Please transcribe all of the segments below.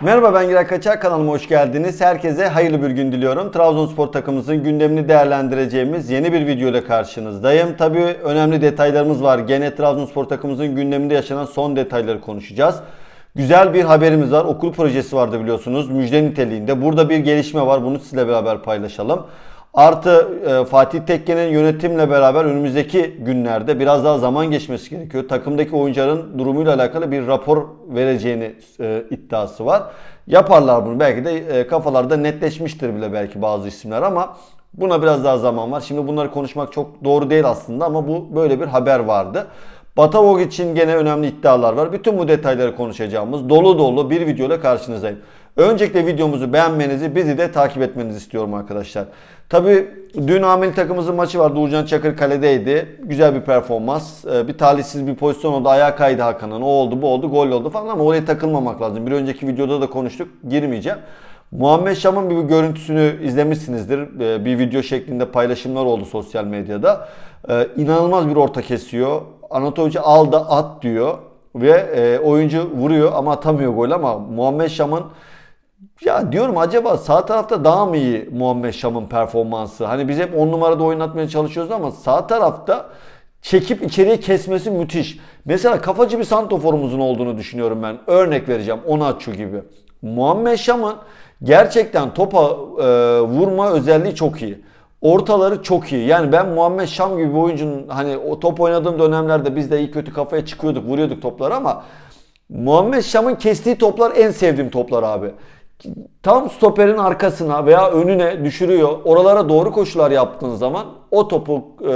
Merhaba ben Giray Kaçar kanalıma hoş geldiniz. Herkese hayırlı bir gün diliyorum. Trabzonspor takımımızın gündemini değerlendireceğimiz yeni bir video ile karşınızdayım. Tabii önemli detaylarımız var. Gene Trabzonspor takımımızın gündeminde yaşanan son detayları konuşacağız. Güzel bir haberimiz var. Okul projesi vardı biliyorsunuz. Müjde niteliğinde. Burada bir gelişme var. Bunu sizle beraber paylaşalım. Artı e, Fatih Tekke'nin yönetimle beraber önümüzdeki günlerde biraz daha zaman geçmesi gerekiyor. Takımdaki oyuncuların durumuyla alakalı bir rapor vereceğini e, iddiası var. Yaparlar bunu. Belki de e, kafalarda netleşmiştir bile belki bazı isimler ama buna biraz daha zaman var. Şimdi bunları konuşmak çok doğru değil aslında ama bu böyle bir haber vardı. Batavog için gene önemli iddialar var. Bütün bu detayları konuşacağımız dolu dolu bir video ile karşınızdayım. Öncelikle videomuzu beğenmenizi, bizi de takip etmenizi istiyorum arkadaşlar. Tabi dün ameli takımımızın maçı vardı. Uğurcan Çakır kaledeydi. Güzel bir performans. Ee, Bir talihsiz bir pozisyon oldu. Ayağa kaydı Hakan'ın. O oldu, bu oldu, gol oldu falan ama oraya takılmamak lazım. Bir önceki videoda da konuştuk. Girmeyeceğim. Muhammed Şam'ın bir görüntüsünü izlemişsinizdir. Ee, Bir video şeklinde paylaşımlar oldu sosyal medyada. Ee, İnanılmaz bir orta kesiyor. Anatovic al da at diyor. Ve e, oyuncu vuruyor ama atamıyor gol ama Muhammed Şam'ın ya diyorum acaba sağ tarafta daha mı iyi Muhammed Şam'ın performansı? Hani biz hep 10 numarada oynatmaya çalışıyoruz ama sağ tarafta çekip içeriye kesmesi müthiş. Mesela kafacı bir santoforumuzun olduğunu düşünüyorum ben. Örnek vereceğim Onaçu gibi. Muhammed Şam'ın gerçekten topa e, vurma özelliği çok iyi. Ortaları çok iyi. Yani ben Muhammed Şam gibi bir oyuncunun hani o top oynadığım dönemlerde biz de iyi kötü kafaya çıkıyorduk, vuruyorduk topları ama Muhammed Şam'ın kestiği toplar en sevdiğim toplar abi. Tam stoperin arkasına veya önüne düşürüyor. Oralara doğru koşular yaptığın zaman o topu e,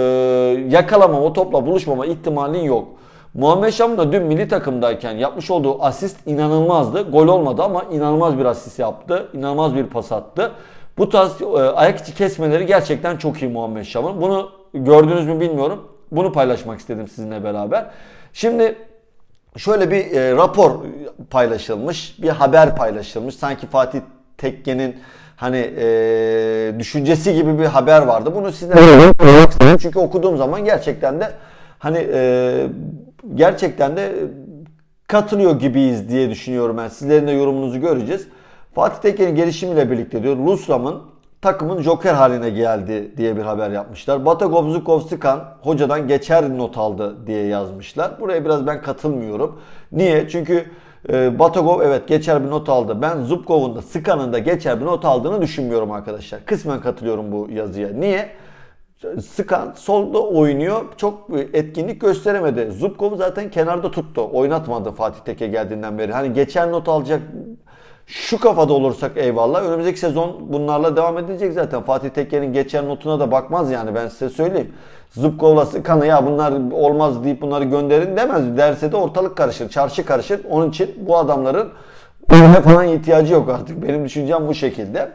yakalamama, o topla buluşmama ihtimalin yok. Muhammed Şam da dün milli takımdayken yapmış olduğu asist inanılmazdı. Gol olmadı ama inanılmaz bir asist yaptı. İnanılmaz bir pas attı. Bu tarz e, ayak içi kesmeleri gerçekten çok iyi Muhammed Şam'ın. Bunu gördünüz mü bilmiyorum. Bunu paylaşmak istedim sizinle beraber. Şimdi şöyle bir e, rapor paylaşılmış, bir haber paylaşılmış. Sanki Fatih Tekke'nin hani e, düşüncesi gibi bir haber vardı. Bunu istedim. Çünkü okuduğum zaman gerçekten de hani e, gerçekten de katılıyor gibiyiz diye düşünüyorum ben. Sizlerin de yorumunuzu göreceğiz. Fatih Tekke'nin gelişimiyle birlikte diyor Lusram'ın takımın joker haline geldi diye bir haber yapmışlar. Batagov Zukovstikan hocadan geçer not aldı diye yazmışlar. Buraya biraz ben katılmıyorum. Niye? Çünkü e, Batagov evet geçer bir not aldı. Ben Zubkov'un da Skan'ın da geçer bir not aldığını düşünmüyorum arkadaşlar. Kısmen katılıyorum bu yazıya. Niye? Skan solda oynuyor. Çok etkinlik gösteremedi. Zubkov zaten kenarda tuttu. Oynatmadı Fatih Tekke geldiğinden beri. Hani geçer not alacak şu kafada olursak eyvallah. Önümüzdeki sezon bunlarla devam edilecek zaten. Fatih Tekke'nin geçen notuna da bakmaz yani ben size söyleyeyim. Zubkov'la Sıkan'ı ya bunlar olmaz deyip bunları gönderin demez. Derse de ortalık karışır, çarşı karışır. Onun için bu adamların ölüme falan ihtiyacı yok artık. Benim düşüncem bu şekilde.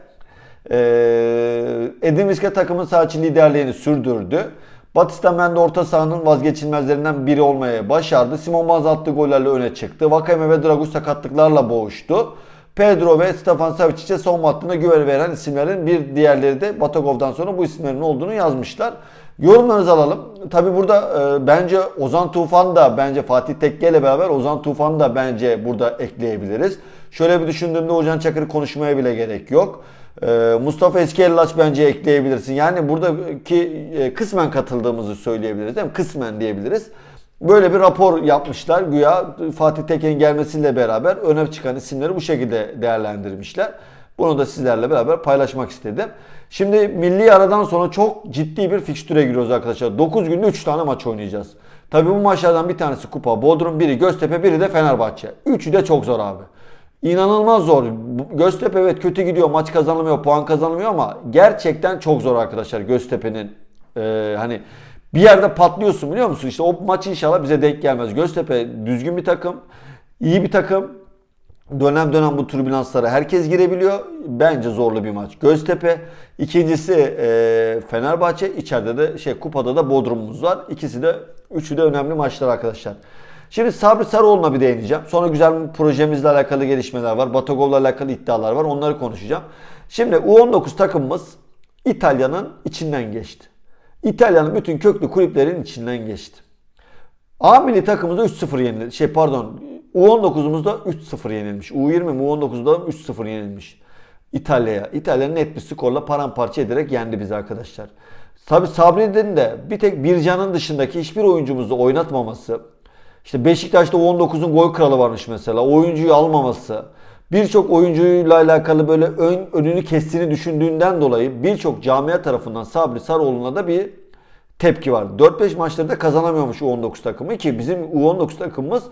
Ee, Edin Viske takımın saçı liderliğini sürdürdü. Batista Mende orta sahanın vazgeçilmezlerinden biri olmaya başardı. Simon Banz attığı gollerle öne çıktı. Vakame ve Dragus sakatlıklarla boğuştu. Pedro ve Stefan Savic'e savunma hattına güven veren isimlerin bir diğerleri de Batagov'dan sonra bu isimlerin olduğunu yazmışlar. Yorumlarınızı alalım. Tabi burada e, bence Ozan Tufan da bence Fatih Tekke ile beraber Ozan Tufan da bence burada ekleyebiliriz. Şöyle bir düşündüğümde Ozan Çakır'ı konuşmaya bile gerek yok. E, Mustafa Eskellaç bence ekleyebilirsin. Yani buradaki e, kısmen katıldığımızı söyleyebiliriz değil mi? Kısmen diyebiliriz. Böyle bir rapor yapmışlar. Güya Fatih Teke'nin gelmesiyle beraber öne çıkan isimleri bu şekilde değerlendirmişler. Bunu da sizlerle beraber paylaşmak istedim. Şimdi milli aradan sonra çok ciddi bir fikstüre giriyoruz arkadaşlar. 9 günde 3 tane maç oynayacağız. Tabii bu maçlardan bir tanesi Kupa Bodrum, biri Göztepe, biri de Fenerbahçe. Üçü de çok zor abi. İnanılmaz zor. Göztepe evet kötü gidiyor, maç kazanılmıyor, puan kazanılmıyor ama gerçekten çok zor arkadaşlar Göztepe'nin e, hani bir yerde patlıyorsun biliyor musun? İşte o maç inşallah bize denk gelmez. Göztepe düzgün bir takım, iyi bir takım. Dönem dönem bu türbülanslara herkes girebiliyor. Bence zorlu bir maç. Göztepe. İkincisi e, Fenerbahçe. İçeride de şey kupada da Bodrum'umuz var. İkisi de üçü de önemli maçlar arkadaşlar. Şimdi Sabri Sarıoğlu'na bir değineceğim. Sonra güzel bir projemizle alakalı gelişmeler var. Batagov'la alakalı iddialar var. Onları konuşacağım. Şimdi U19 takımımız İtalya'nın içinden geçti. İtalya'nın bütün köklü kulüplerin içinden geçti. A milli takımımızda 3-0 yenildi. Şey pardon U19'umuzda 3-0 yenilmiş. U20 mi U19'da 3-0 yenilmiş. İtalya'ya. İtalya net bir skorla paramparça ederek yendi bizi arkadaşlar. Tabi Sabri'nin de bir tek Bircan'ın dışındaki hiçbir oyuncumuzu oynatmaması. İşte Beşiktaş'ta U19'un gol kralı varmış mesela. Oyuncuyu almaması. Birçok oyuncuyla alakalı böyle ön, önünü kestiğini düşündüğünden dolayı birçok camia tarafından Sabri Sarıoğlu'na da bir tepki var. 4-5 maçları da kazanamıyormuş U19 takımı ki bizim U19 takımımız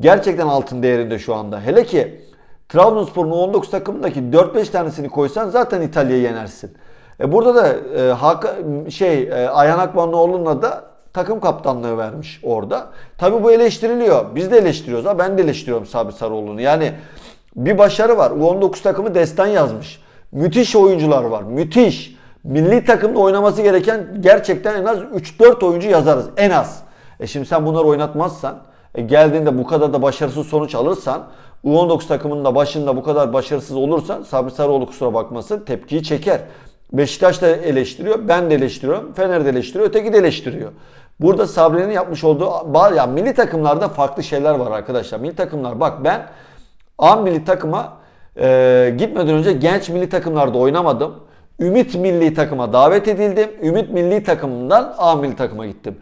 gerçekten altın değerinde şu anda. Hele ki Trabzonspor'un U19 takımındaki 4-5 tanesini koysan zaten İtalya'yı yenersin. E burada da e, Hakan, şey e, Ayhan Akmanoğlu'na da takım kaptanlığı vermiş orada. Tabii bu eleştiriliyor. Biz de eleştiriyoruz. Ha ben de eleştiriyorum Sabri Sarıoğlu'nu. Yani bir başarı var. U19 takımı destan yazmış. Müthiş oyuncular var. Müthiş. Milli takımda oynaması gereken gerçekten en az 3-4 oyuncu yazarız. En az. E şimdi sen bunları oynatmazsan, e geldiğinde bu kadar da başarısız sonuç alırsan, U19 takımının da başında bu kadar başarısız olursan Sabri Sarıoğlu kusura bakmasın tepkiyi çeker. Beşiktaş da eleştiriyor, ben de eleştiriyorum, Fener de eleştiriyor, öteki de eleştiriyor. Burada Sabri'nin yapmış olduğu, ya milli takımlarda farklı şeyler var arkadaşlar. Milli takımlar bak ben A milli takıma e, gitmeden önce genç milli takımlarda oynamadım. Ümit milli takıma davet edildim. Ümit milli takımından A milli takıma gittim.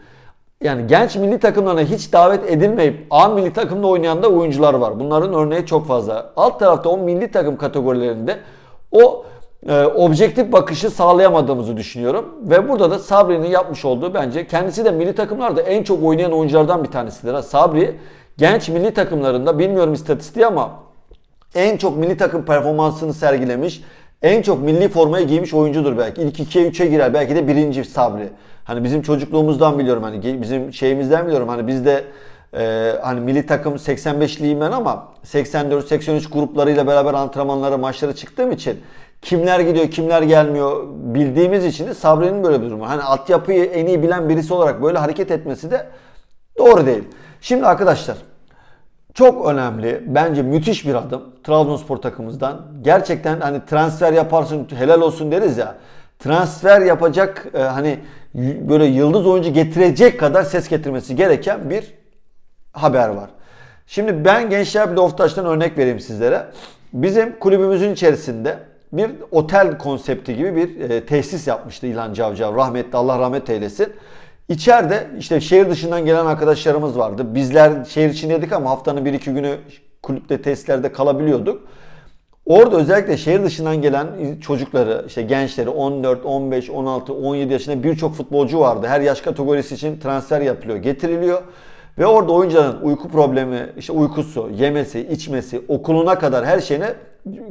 Yani genç milli takımlarına hiç davet edilmeyip A milli takımda oynayan da oyuncular var. Bunların örneği çok fazla. Alt tarafta o milli takım kategorilerinde o e, objektif bakışı sağlayamadığımızı düşünüyorum. Ve burada da Sabri'nin yapmış olduğu bence kendisi de milli takımlarda en çok oynayan oyunculardan bir tanesidir. Sabri genç milli takımlarında bilmiyorum istatistiği ama en çok milli takım performansını sergilemiş, en çok milli formayı giymiş oyuncudur belki. İlk 2'ye 3'e girer. Belki de birinci Sabri. Hani bizim çocukluğumuzdan biliyorum hani bizim şeyimizden biliyorum hani bizde e, hani milli takım 85'liyim ben ama 84-83 gruplarıyla beraber antrenmanlara, maçlara çıktığım için kimler gidiyor, kimler gelmiyor bildiğimiz için de Sabri'nin böyle bir durumu. Hani altyapıyı en iyi bilen birisi olarak böyle hareket etmesi de doğru değil. Şimdi arkadaşlar çok önemli. Bence müthiş bir adım Trabzonspor takımımızdan. Gerçekten hani transfer yaparsın helal olsun deriz ya. Transfer yapacak e, hani böyle yıldız oyuncu getirecek kadar ses getirmesi gereken bir haber var. Şimdi ben Gençler Birliği Oftaş'tan örnek vereyim sizlere. Bizim kulübümüzün içerisinde bir otel konsepti gibi bir e, tesis yapmıştı İlhan Cavcav. Rahmetli Allah rahmet eylesin. İçeride işte şehir dışından gelen arkadaşlarımız vardı. Bizler şehir içindeydik ama haftanın bir iki günü kulüpte testlerde kalabiliyorduk. Orada özellikle şehir dışından gelen çocukları, işte gençleri 14, 15, 16, 17 yaşında birçok futbolcu vardı. Her yaş kategorisi için transfer yapılıyor, getiriliyor. Ve orada oyuncuların uyku problemi, işte uykusu, yemesi, içmesi, okuluna kadar her şeyine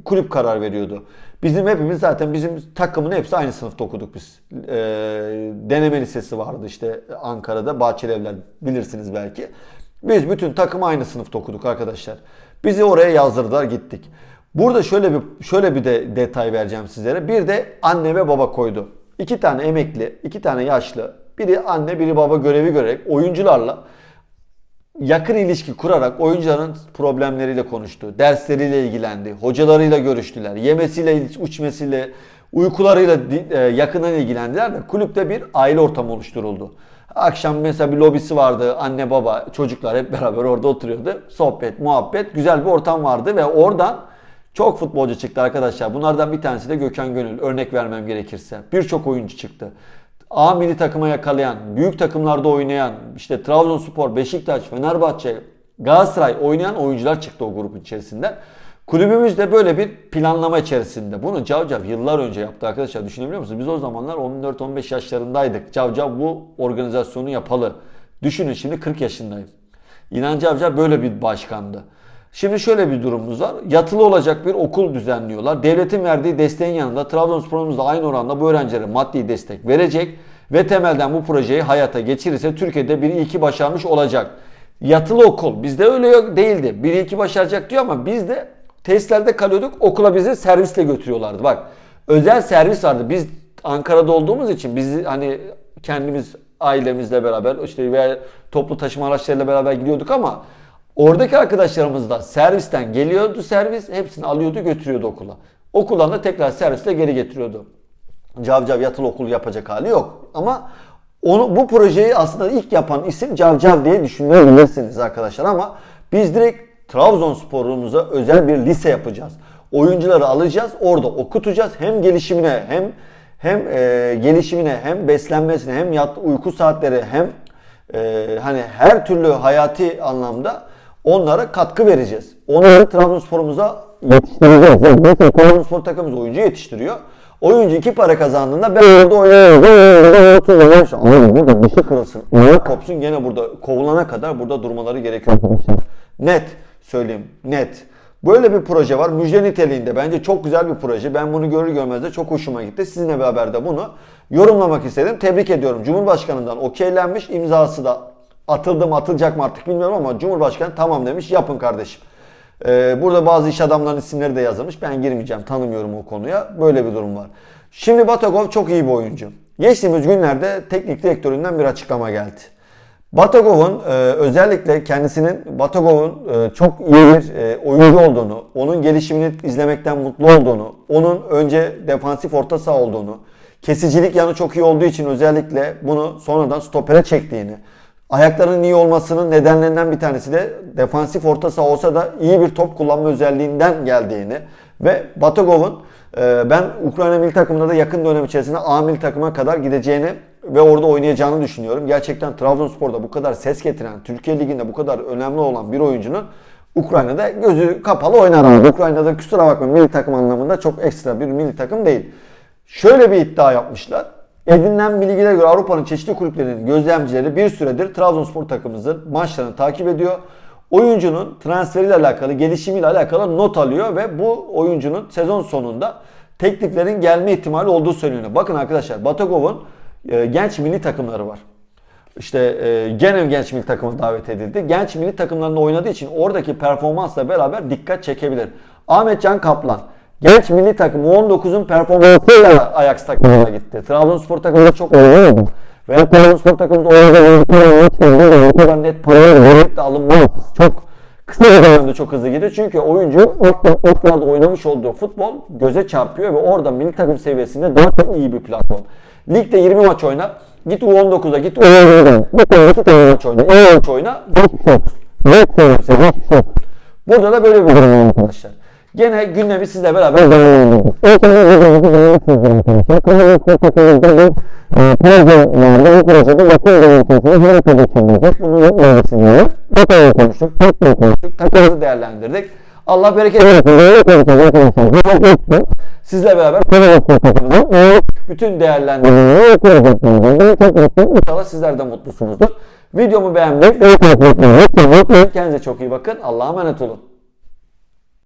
kulüp karar veriyordu. Bizim hepimiz zaten bizim takımın hepsi aynı sınıfta okuduk biz. Ee, deneme lisesi vardı işte Ankara'da Bahçeli Evler bilirsiniz belki. Biz bütün takım aynı sınıfta okuduk arkadaşlar. Bizi oraya yazdırdılar gittik. Burada şöyle bir şöyle bir de detay vereceğim sizlere. Bir de anne ve baba koydu. İki tane emekli, iki tane yaşlı, biri anne biri baba görevi görerek oyuncularla yakın ilişki kurarak oyuncuların problemleriyle konuştu. Dersleriyle ilgilendi. Hocalarıyla görüştüler. Yemesiyle, içmesiyle, uykularıyla e, yakından ilgilendiler ve kulüpte bir aile ortamı oluşturuldu. Akşam mesela bir lobisi vardı. Anne baba çocuklar hep beraber orada oturuyordu. Sohbet, muhabbet, güzel bir ortam vardı ve oradan çok futbolcu çıktı arkadaşlar. Bunlardan bir tanesi de Gökhan Gönül. Örnek vermem gerekirse. Birçok oyuncu çıktı. A milli takıma yakalayan, büyük takımlarda oynayan, işte Trabzonspor, Beşiktaş, Fenerbahçe, Galatasaray oynayan oyuncular çıktı o grubun içerisinden. Kulübümüz de böyle bir planlama içerisinde. Bunu Cavcav yıllar önce yaptı arkadaşlar. Düşünebiliyor musunuz? Biz o zamanlar 14-15 yaşlarındaydık. Cavcav bu organizasyonu yapalı. Düşünün şimdi 40 yaşındayım. İnan Cavcav böyle bir başkandı. Şimdi şöyle bir durumumuz var. Yatılı olacak bir okul düzenliyorlar. Devletin verdiği desteğin yanında Trabzonspor'umuz da aynı oranda bu öğrencilere maddi destek verecek ve temelden bu projeyi hayata geçirirse Türkiye'de bir iki başarmış olacak. Yatılı okul bizde öyle yok değildi. Bir iki başaracak diyor ama biz de testlerde kalıyorduk. Okula bizi servisle götürüyorlardı. Bak özel servis vardı. Biz Ankara'da olduğumuz için biz hani kendimiz ailemizle beraber işte veya toplu taşıma araçlarıyla beraber gidiyorduk ama Oradaki arkadaşlarımız da servisten geliyordu servis. Hepsini alıyordu götürüyordu okula. Okuldan da tekrar servisle geri getiriyordu. Cavcav yatılı okul yapacak hali yok. Ama onu bu projeyi aslında ilk yapan isim Cavcav diye düşünebilirsiniz arkadaşlar ama biz direkt Trabzonspor'umuza özel bir lise yapacağız. Oyuncuları alacağız, orada okutacağız. Hem gelişimine hem hem e, gelişimine hem beslenmesine hem yat uyku saatleri hem e, hani her türlü hayati anlamda onlara katkı vereceğiz. Onları Trabzonspor'umuza yetiştireceğiz. Yani Trabzonspor takımımız oyuncu yetiştiriyor. Oyuncu iki para kazandığında ben orada oynuyorum. Anladım burada bir şey kırılsın. Ayağı kopsun gene burada kovulana kadar burada durmaları gerekiyor arkadaşlar. Net söyleyeyim net. Böyle bir proje var. Müjde niteliğinde. Bence çok güzel bir proje. Ben bunu görür görmez de çok hoşuma gitti. Sizinle beraber de bunu yorumlamak istedim. Tebrik ediyorum. Cumhurbaşkanından okeylenmiş. imzası da atıldı mı atılacak mı artık bilmiyorum ama Cumhurbaşkanı tamam demiş. Yapın kardeşim. Ee, burada bazı iş adamlarının isimleri de yazılmış. Ben girmeyeceğim. Tanımıyorum o konuya. Böyle bir durum var. Şimdi Batagov çok iyi bir oyuncu. Geçtiğimiz günlerde teknik direktöründen bir açıklama geldi. Batagov'un e, özellikle kendisinin Batagov'un e, çok iyi bir e, oyuncu olduğunu, onun gelişimini izlemekten mutlu olduğunu, onun önce defansif orta saha olduğunu, kesicilik yanı çok iyi olduğu için özellikle bunu sonradan stopere çektiğini, ayaklarının iyi olmasının nedenlerinden bir tanesi de defansif orta saha olsa da iyi bir top kullanma özelliğinden geldiğini ve Batagov'un e, ben Ukrayna milli takımında da yakın dönem içerisinde A milli takıma kadar gideceğini ve orada oynayacağını düşünüyorum. Gerçekten Trabzonspor'da bu kadar ses getiren, Türkiye Ligi'nde bu kadar önemli olan bir oyuncunun Ukrayna'da gözü kapalı oynar abi. Ukrayna'da kusura bakma milli takım anlamında çok ekstra bir milli takım değil. Şöyle bir iddia yapmışlar. Edinilen bilgilere göre Avrupa'nın çeşitli kulüplerinin gözlemcileri bir süredir Trabzonspor takımımızın maçlarını takip ediyor. Oyuncunun transferiyle alakalı, gelişimiyle alakalı not alıyor ve bu oyuncunun sezon sonunda tekliflerin gelme ihtimali olduğu söyleniyor. Bakın arkadaşlar Batagov'un e, genç milli takımları var. İşte e, gene genç milli takıma davet edildi. Genç milli takımlarında oynadığı için oradaki performansla beraber dikkat çekebilir. Ahmet Can Kaplan genç milli takım 19'un performansıyla Ajax takımına gitti. Trabzonspor takımında çok oynamadı. Veya Trabzonspor takımında oynadığı o kadar net paralar verip de alınmaz. Çok kısa bir dönemde çok hızlı gidiyor. Çünkü oyuncu Otman'da oynamış olduğu futbol göze çarpıyor ve orada milli takım seviyesinde daha çok iyi bir platform. Ligde 20 maç oyna. Git U19'a git U19'a. Bu konuda git maç oyna. İyi maç oyna. Burada da böyle bir durum arkadaşlar. Gene gündemi sizle beraber proje değerlendirdik. Allah bereket. Sizle beraber bütün değerlendirmeleri. İnşallah sizler de mutlusunuzdur. Videomu beğenmeyi. Kendinize çok iyi bakın. Allah'a emanet olun.